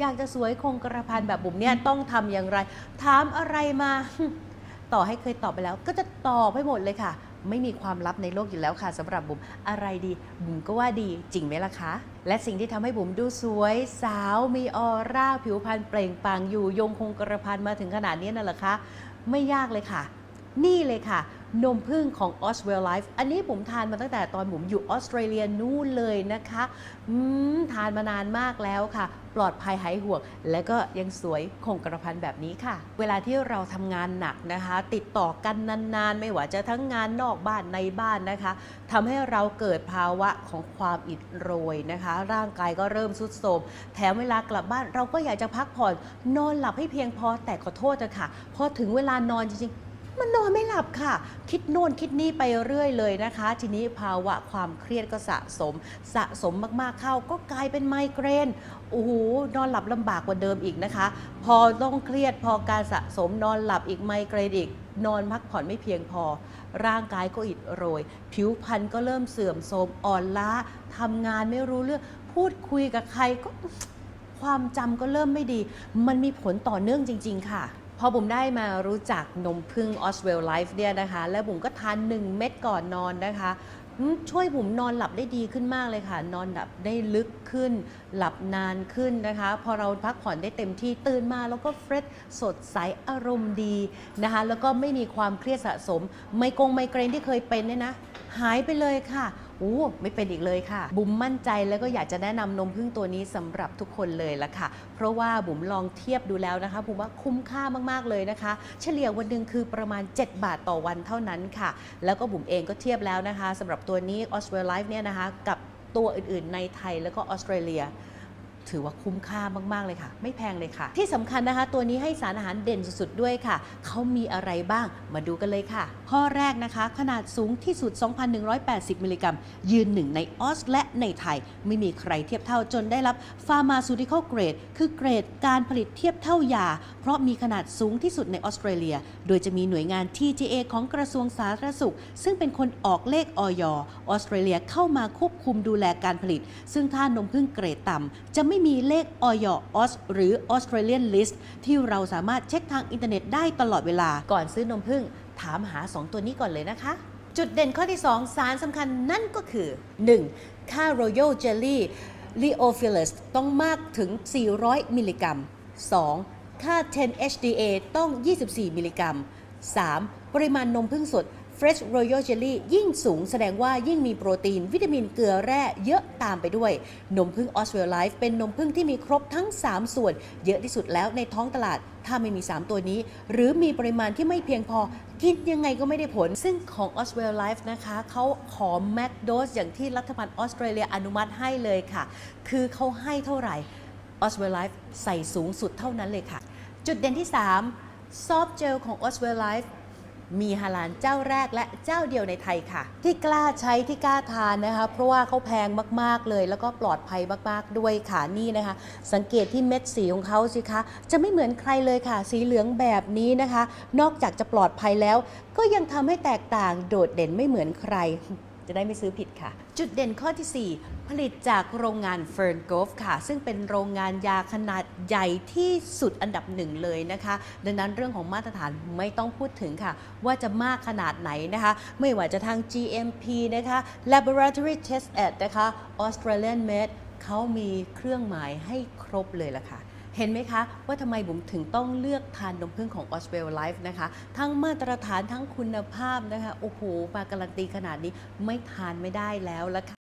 อยากจะสวยคงกระพันแบบบุ๋มเนี่ยต้องทำอย่างไร ถามอะไรมา ต่อให้เคยตอบไปแล้ว ก็จะตอบให้หมดเลยค่ะ ไม่มีความลับในโลกอยู่แล้วค่ะสำหรับบุ๋มอะไรดี บุ๋มก็ว่าดีจริงไหมล่ะคะ และสิ่งที่ทำให้บุ๋มดูสวย สาวมีออร่าผิวพรรณเปล่งปลั่งอยู่ยงคงกระพันมาถึงขนาดนี้นั่นแหละคะ ไม่ยากเลยค่ะ นี่เลยค่ะ นมพึ่งของ o s w e l l Life อันนี้ผมทานมาตั้งแต่ตอนผมอยู่ออสเตรเลียนู่นเลยนะคะอืมทานมานานมากแล้วค่ะ ปลอดภัยหายห่วง และก็ยังสวยคงกระพันแบบนี้ค่ะ เวลาที่เราทำงานหนักนะคะ ติดต่อกันนานๆ ไม่ว่าจะทั้งงานนอกบ้านในบ้านนะคะทำให้เราเกิดภาวะของความอิดโรยนะคะ ร่างกายก็เริ่มทรุดโทรมแถมเวลากลับบ้านเราก็อยากจะพักผ่อนนอนหลับให้เพียงพอแต่ขอโทษนะค่ะพอถึงเวลานอนจริงๆ มันนอนไม่หลับค่ะ คิดโน่นคิดนี่ไปเรื่อยเลยนะคะ ทีนี้ภาวะความเครียดก็สะสม สะสมมากๆเข้าก็กลายเป็นไมเกรนโอ้โหนอนหลับลำบากกว่าเดิมอีกนะคะ พอต้องเครียดพอการสะสมนอนหลับอีกไมเกรนอีกนอนพักผ่อนไม่เพียงพอ ร่างกายก็อิดโรย ผิวพรรณก็เริ่มเสื่อมโทรมอ่อนล้าทำงานไม่รู้เรื่อง พูดคุยกับใครก็ความจำก็เริ่มไม่ดี มันมีผลต่อเนื่องจริง ๆ ค่ะ พอบุ๋มได้มารู้จักนมพึ่ง o s w e l l Life เนี่ยนะคะ แล้วบุ๋มก็ทาน 1 เม็ดก่อนนอนนะคะช่วยบุ๋มนอนหลับได้ดีขึ้นมากเลยค่ะ นอนหลับได้ลึกขึ้น หลับนานขึ้นนะคะ พอเราพักผ่อนได้เต็มที่ตื่นมา แล้วก็เฟรชสดใสอารมณ์ดีนะคะ แล้วก็ไม่มีความเครียดสะสม ไม่กงไมเกรนที่เคยเป็นเนี่ยนะ หายไปเลยค่ะโอ้ไม่เป็นอีกเลยค่ะ บุ๋มมั่นใจแล้วก็อยากจะแนะนำนมพึ่งตัวนี้สำหรับทุกคนเลยละค่ะ เพราะว่าบุ๋มลองเทียบดูแล้วนะคะบุ๋มว่าคุ้มค่ามากๆเลยนะคะ เฉลี่ยวันหนึ่งคือประมาณ 7 บาทต่อวันเท่านั้นค่ะ แล้วก็บุ๋มเองก็เทียบแล้วนะคะสำหรับตัวนี้ออสเตรเลียเนี่ยนะคะกับตัวอื่นๆในไทยแล้วก็ออสเตรเลีย ถือว่าคุ้มค่ามาก ๆ เลยค่ะ ไม่แพงเลยค่ะ ที่สำคัญนะคะ ตัวนี้ให้สารอาหารเด่นสุด ๆ ด้วยค่ะ เขามีอะไรบ้างมาดูกันเลยค่ะ ข้อแรกนะคะ ขนาดสูงที่สุด 2,180 มิลลิกรัม ยืนหนึ่งในออสและในไทย ไม่มีใครเทียบเท่าจนได้รับ Pharmaceutical Grade คือเกรดการผลิตเทียบเท่ายา เพราะมีขนาดสูงที่สุดในออสเตรเลีย โดยจะมีหน่วยงาน TGA ของกระทรวงสาธารณสุข ซึ่งเป็นคนออกเลขออยออสเตรเลียเข้ามาควบคุมดูแลการผลิต ซึ่งถ้านมพึ่งเกรดต่ำจะไม่มีเลขออยออสหรือ Australian List ที่เราสามารถเช็คทางอินเทอร์เน็ตได้ตลอดเวลา ก่อนซื้อนมพึ่งถามหา 2 ตัวนี้ก่อนเลยนะคะ จุดเด่นข้อที่ 2 สารสำคัญนั่นก็คือ 1. ค่า Royal Jelly Leophilus ต้องมากถึง 400 มิลลิกรัม 2. ค่า 10 HDA ต้อง 24 มิลลิกรัม 3. ปริมาณนมพึ่งสด Fresh Royal Jelly ยิ่งสูงแสดงว่ายิ่งมีโปรตีน วิตามินเกลือแร่เยอะตามไปด้วย นมพึ่ง Oswell Life เป็นนมพึ่งที่มีครบทั้ง 3 ส่วน เยอะที่สุดแล้วในท้องตลาด ถ้าไม่มี 3 ตัวนี้ หรือมีปริมาณที่ไม่เพียงพอ กินยังไงก็ไม่ได้ผล ซึ่งของ Oswell Life นะคะเขาขอ Mac Dose อย่างที่รัฐบาลออสเตรเลียอนุมัติให้เลยค่ะ คือเขาให้เท่าไหร่ Oswell Life ใส่สูงสุดเท่านั้นเลยค่ะ จุดเด่นที่ 3 ซอฟต์เจลของ Oswell Life มีฮาลานเจ้าแรกและเจ้าเดียวในไทยค่ะ ที่กล้าใช้ที่กล้าทานนะคะ เพราะว่าเขาแพงมากๆเลย แล้วก็ปลอดภัยมากๆด้วยค่ะนี่นะคะ สังเกตที่เม็ดสีของเขาสิคะ จะไม่เหมือนใครเลยค่ะ สีเหลืองแบบนี้นะคะ นอกจากจะปลอดภัยแล้ว ก็ยังทำให้แตกต่างโดดเด่นไม่เหมือนใคร จะได้ไม่ซื้อผิดค่ะ จุดเด่นข้อที่ 4 ผลิตจากโรงงาน Fern Grove ค่ะ ซึ่งเป็นโรงงานยาขนาดใหญ่ที่สุดอันดับหนึ่งเลยนะคะ ดังนั้นเรื่องของมาตรฐานไม่ต้องพูดถึงค่ะ ว่าจะมากขนาดไหนนะคะ ไม่ว่าจะทาง GMP นะคะ Laboratory Test Act นะคะ Australian Made เขามีเครื่องหมายให้ครบเลยล่ะค่ะ เห็นไหมคะ ว่าทำไมบุ๋มถึงต้องเลือกทานนมผึ้งของ o s w e l l Life นะคะ ทั้งมาตรฐานทั้งคุณภาพนะคะ โอ้โหมาการันตีขนาดนี้ไม่ทานไม่ได้แล้วละค่ะ